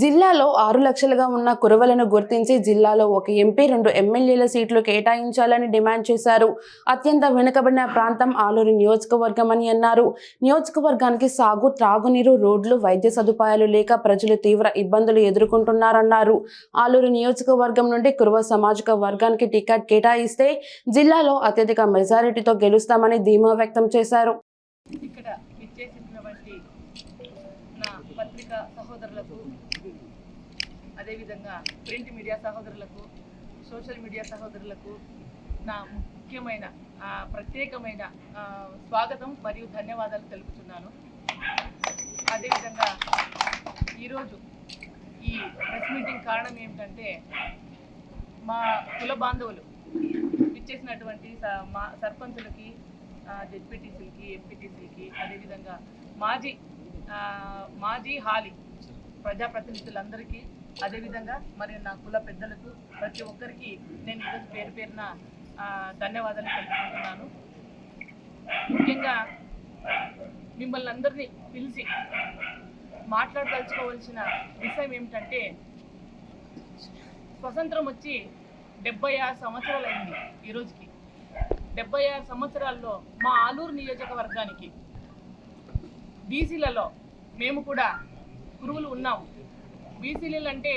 జిల్లాలో ఆరు లక్షలుగా ఉన్న కురవలను గుర్తించి జిల్లాలో ఒక ఎంపీ రెండు ఎమ్మెల్యేల సీట్లు కేటాయించాలని డిమాండ్ చేశారు. అత్యంత వెనుకబడిన ప్రాంతం ఆలూరు నియోజకవర్గం అని అన్నారు. నియోజకవర్గానికి సాగు త్రాగునీరు రోడ్లు వైద్య సదుపాయాలు లేక ప్రజలు తీవ్ర ఇబ్బందులు ఎదుర్కొంటున్నారన్నారు. ఆలూరు నియోజకవర్గం నుండి కురవ సామాజిక వర్గానికి టికెట్ కేటాయిస్తే జిల్లాలో అత్యధిక మెజారిటీతో గెలుస్తామని ధీమా వ్యక్తం చేశారు. ఇక్కడ నా పత్రికా సహోదరులకు అదేవిధంగా ప్రింట్ మీడియా సహోదరులకు సోషల్ మీడియా సహోదరులకు నా ముఖ్యమైన ప్రత్యేకమైన స్వాగతం మరియు ధన్యవాదాలు తెలుపుతున్నాను. అదేవిధంగా ఈరోజు ఈ ప్రెస్ మీటింగ్ కారణం ఏమిటంటే మా కుల బాంధవులు ఇచ్చేసినటువంటి స- మా సర్పంచులకి జెడ్పీటీసీలకి ఎంపీటీసీలకి అదేవిధంగా మాజీ మాజీ హాలి ప్రజాప్రతినిధులందరికీ అదేవిధంగా మరి నా కుల పెద్దలకు ప్రతి ఒక్కరికి నేను ఈరోజు పేరు పేరున ధన్యవాదాలు తెలుపుకుంటున్నాను. ముఖ్యంగా మిమ్మల్ని అందరినీ పిలిచి మాట్లాడదలుచుకోవాల్సిన విషయం ఏమిటంటే స్వతంత్రం వచ్చి డెబ్బై ఆరు సంవత్సరాలు అయింది ఈ రోజుకి. డెబ్బై ఆరు సంవత్సరాల్లో మా ఆలూరు నియోజకవర్గానికి బీసీలలో మేము కూడా గురువులు ఉన్నాము. బీసీలు అంటే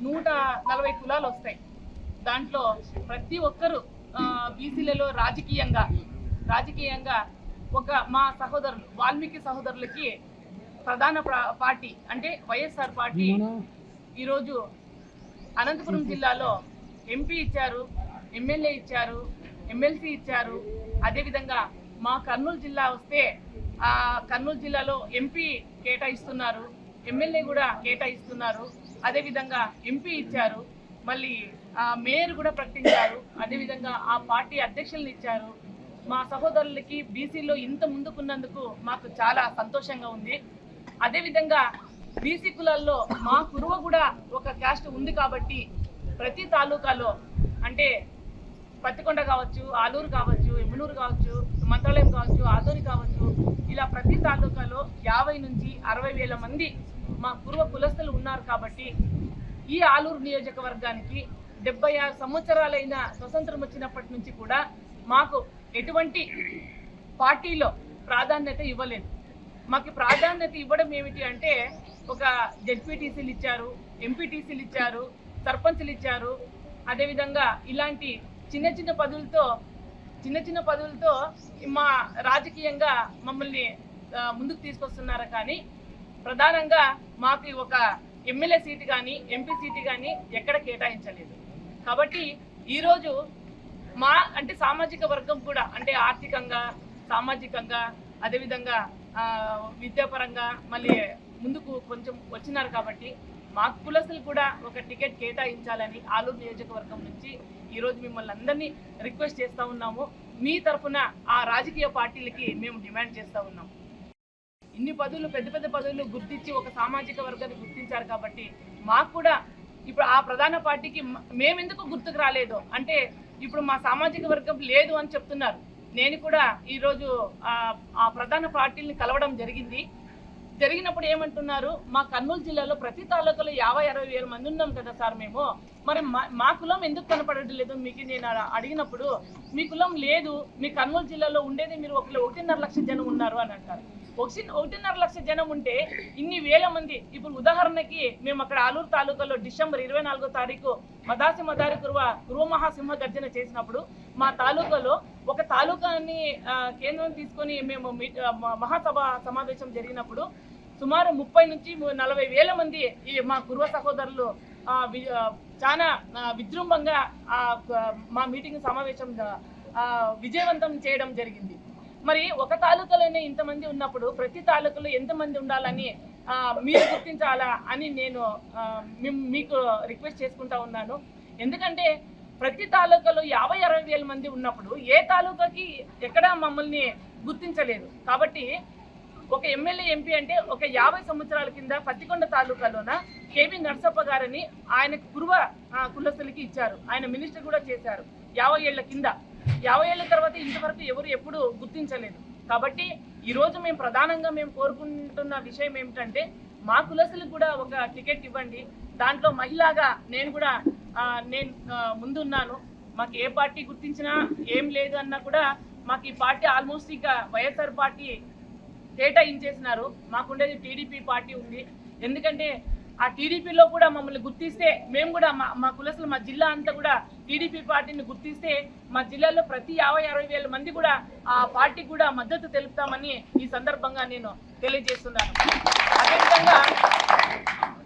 నూట నలభై కులాలు వస్తాయి. దాంట్లో ప్రతి ఒక్కరూ బీసీలలో రాజకీయంగా రాజకీయంగా ఒక మా సహోదరులు వాల్మీకి సహోదరులకి ప్రధాన ప్ర- పార్టీ అంటే వైఎస్ఆర్ పార్టీ ఈరోజు అనంతపురం జిల్లాలో ఎంపీ ఇచ్చారు ఎమ్మెల్యే ఇచ్చారు ఎమ్మెల్సీ ఇచ్చారు. అదేవిధంగా మా కర్నూలు జిల్లా వస్తే ఆ కర్నూలు జిల్లాలో ఎంపీ కేటాయిస్తున్నారు. ఎమ్మెల్యే కూడా కేటాయిస్తున్నారు. అదేవిధంగా ఎంపీ ఇచ్చారు. మళ్ళీ ఆ మేయర్ కూడా ప్రకటించారు. అదేవిధంగా ఆ పార్టీ అధ్యక్షులను ఇచ్చారు. మా సహోదరులకి బీసీలో ఇంత ముందుకున్నందుకు మాకు చాలా సంతోషంగా ఉంది. అదేవిధంగా బీసీ కులాల్లో మా కురువ కూడా ఒక క్యాస్ట్ ఉంది కాబట్టి ప్రతి తాలూకాలో అంటే పత్తికొండ కావచ్చు ఆలూరు కావచ్చు ఎమ్మునూరు కావచ్చు మంత్రాలయం కావచ్చు యాభై నుంచి అరవై వేల మంది మా పూర్వ కులస్తులు ఉన్నారు కాబట్టి ఈ ఆలూరు నియోజకవర్గానికి డెబ్బై ఆరు సంవత్సరాలైన స్వతంత్రం వచ్చినప్పటి నుంచి కూడా మాకు ఎటువంటి పార్టీలో ప్రాధాన్యత ఇవ్వలేదు. మాకు ప్రాధాన్యత ఇవ్వడం ఏమిటి అంటే ఒక జెడ్పీటీసీలు ఇచ్చారు ఎంపీటీసీలు ఇచ్చారు సర్పంచ్లు ఇచ్చారు. అదేవిధంగా ఇలాంటి చిన్న చిన్న పదులతో చిన్న చిన్న పదులతో మా రాజకీయంగా మమ్మల్ని ముందుకు తీసుకొస్తున్నారు కానీ ప్రధానంగా మాకు ఒక ఎమ్మెల్యే సీటు కానీ ఎంపీ సీటు కానీ ఎక్కడ కేటాయించలేదు. కాబట్టి ఈరోజు మా అంటే సామాజిక వర్గం కూడా అంటే ఆర్థికంగా సామాజికంగా అదేవిధంగా విద్యాపరంగా మళ్ళీ ముందుకు కొంచెం వచ్చినారు కాబట్టి మా కులసులు కూడా ఒక టికెట్ కేటాయించాలని ఆలూరు నియోజకవర్గం నుంచి ఈరోజు మిమ్మల్ని అందరినీ రిక్వెస్ట్ చేస్తూ ఉన్నాము. మీ తరఫున ఆ రాజకీయ పార్టీలకి మేము డిమాండ్ చేస్తూ ఉన్నాం. ఇన్ని పదవులు పెద్ద పెద్ద పదవులు గుర్తించి ఒక సామాజిక వర్గాన్ని గుర్తించారు కాబట్టి మాకు కూడా ఇప్పుడు ఆ ప్రధాన పార్టీకి మేము మేమెందుకు గుర్తుకు రాలేదు? అంటే ఇప్పుడు మా సామాజిక వర్గం లేదు అని చెప్తున్నారు. నేను కూడా ఈరోజు ఆ ఆ ప్రధాన పార్టీని కలవడం జరిగింది. జరిగినప్పుడు ఏమంటున్నారు? మా కర్నూలు జిల్లాలో ప్రతి తాలూకాలో యాభై అరవై వేల మంది ఉన్నాం కదా సార్ మేము. మరి మా మా కులం ఎందుకు కనపడడం లేదు మీకు నేను అడిగినప్పుడు మీ కులం లేదు. మీ కర్నూలు జిల్లాలో ఉండేది మీరు ఒక ఒకటిన్నర లక్ష జనం ఉన్నారు అని అంటారు. ఒకటి ఒకటిన్నర లక్ష జనం ఉంటే ఇన్ని వేల మంది. ఇప్పుడు ఉదాహరణకి మేము అక్కడ ఆలూరు తాలూకాలో డిసెంబర్ ఇరవై నాలుగో తారీఖు మదాసి మదారి కురువ కురువ గర్జన చేసినప్పుడు మా తాలూకాలో ఒక తాలూకాని కేంద్రం తీసుకొని మేము మహాసభ సమావేశం జరిగినప్పుడు సుమారు ముప్పై నుంచి నలభై వేల మంది మా కురువ సహోదరులు చాలా విజృంభంగా మా మీటింగ్ సమావేశం విజయవంతం చేయడం జరిగింది. మరి ఒక తాలూకాలోనే ఇంతమంది ఉన్నప్పుడు ప్రతి తాలూకాలో ఎంతమంది ఉండాలని మీరు గుర్తించాలా అని నేను ఆ, మీకు రిక్వెస్ట్ చేసుకుంటా ఉన్నాను. ఎందుకంటే ప్రతి తాలూకాలో యాభై అరవై వేల మంది ఉన్నప్పుడు ఏ తాలూకాకి ఎక్కడ మమ్మల్ని గుర్తించలేదు. కాబట్టి ఒక ఎమ్మెల్యే ఎంపీ అంటే ఒక యాభై సంవత్సరాల కింద పత్తికొండ తాలూకాలోన కేవీ నర్సప్ప గారని ఆయన కురువ ఆ, కులస్తులకి ఇచ్చారు. ఆయన మినిస్టర్ కూడా చేశారు. యాభై ఏళ్ళ కింద. యాభై ఏళ్ళ తర్వాత ఇంతవరకు ఎవరు ఎప్పుడు గుర్తించలేదు. కాబట్టి ఈరోజు మేము ప్రధానంగా మేము కోరుకుంటున్న విషయం ఏమిటంటే మా కులసులకు కూడా ఒక టికెట్ ఇవ్వండి. దాంట్లో మహిళగా నేను కూడా నేను ముందున్నాను. మాకు ఏ పార్టీ గుర్తించినా ఏం లేదు అన్నా కూడా మాకు ఈ పార్టీ ఆల్మోస్ట్ ఇంకా వైఎస్ఆర్ పార్టీ కేటాయించేసినారు. మాకుండేది టీడీపీ పార్టీ ఉంది. ఎందుకంటే ఆ టీడీపీలో కూడా మమ్మల్ని గుర్తిస్తే మేము కూడా మా మా కులసులు మా జిల్లా అంతా కూడా టీడీపీ పార్టీని గుర్తిస్తే మా జిల్లాలో ప్రతి యాభై అరవై వేల మంది కూడా ఆ పార్టీకి కూడా మద్దతు తెలుపుతామని ఈ సందర్భంగా నేను తెలియజేస్తున్నాను. అదేవిధంగా